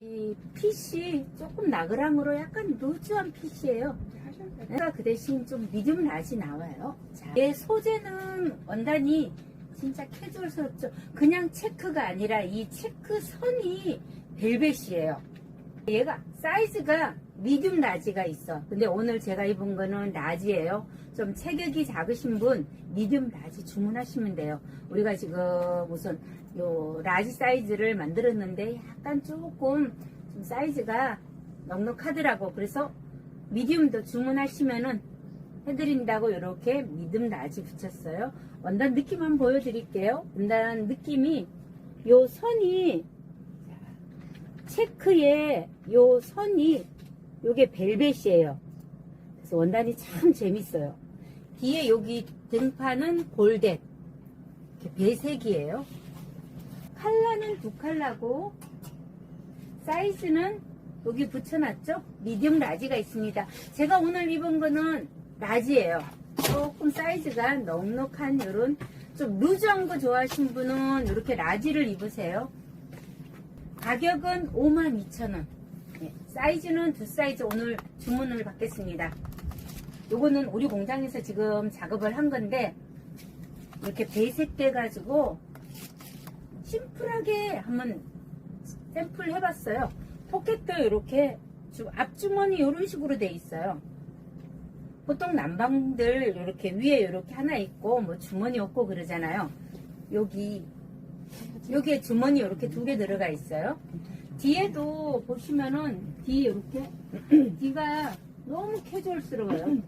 이 핏이 조금 나그랑으로 약간 루즈한 핏이에요. 그러니까 그 대신 좀 미디움 라지 나와요. 자, 얘 소재는 원단이 진짜 캐주얼스럽죠. 그냥 체크가 아니라 이 체크 선이 벨벳이에요. 얘가 사이즈가 미디움 라지가 있어. 근데 오늘 제가 입은 거는 라지예요. 좀 체격이 작으신 분 미디움 라지 주문하시면 돼요. 우리가 지금 우선 요 라지 사이즈를 만들었는데 약간 조금 좀 사이즈가 넉넉하더라고. 그래서 미디움도 주문하시면은 해드린다고 이렇게 미디움 라지 붙였어요. 원단 느낌 한번 보여드릴게요. 원단 느낌이 요 선이 체크에 요 선이 요게 벨벳이에요. 그래서 원단이 참 재밌어요. 뒤에 여기 등판은 골댓 이렇게 배색이에요. 칼라는 두 칼라고 사이즈는 여기 붙여놨죠? 미디움 라지가 있습니다. 제가 오늘 입은 거는 라지예요. 조금 사이즈가 넉넉한 이런 좀 루즈한 거 좋아하시는 분은 이렇게 라지를 입으세요. 가격은 52,000원. 네, 사이즈는 두 사이즈 오늘 주문을 받겠습니다. 요거는 우리 공장에서 지금 작업을 한 건데 이렇게 배색 돼 가지고 심플하게 한번 샘플 해봤어요. 포켓도 이렇게 주- 앞주머니 이런 식으로 돼 있어요. 보통 난방들 이렇게 위에 이렇게 하나 있고 뭐 주머니 없고 그러잖아요. 여기 여기에 주머니 이렇게 두 개 들어가 있어요. 뒤에도 보시면은 뒤 이렇게 뒤가 너무 캐주얼스러워요.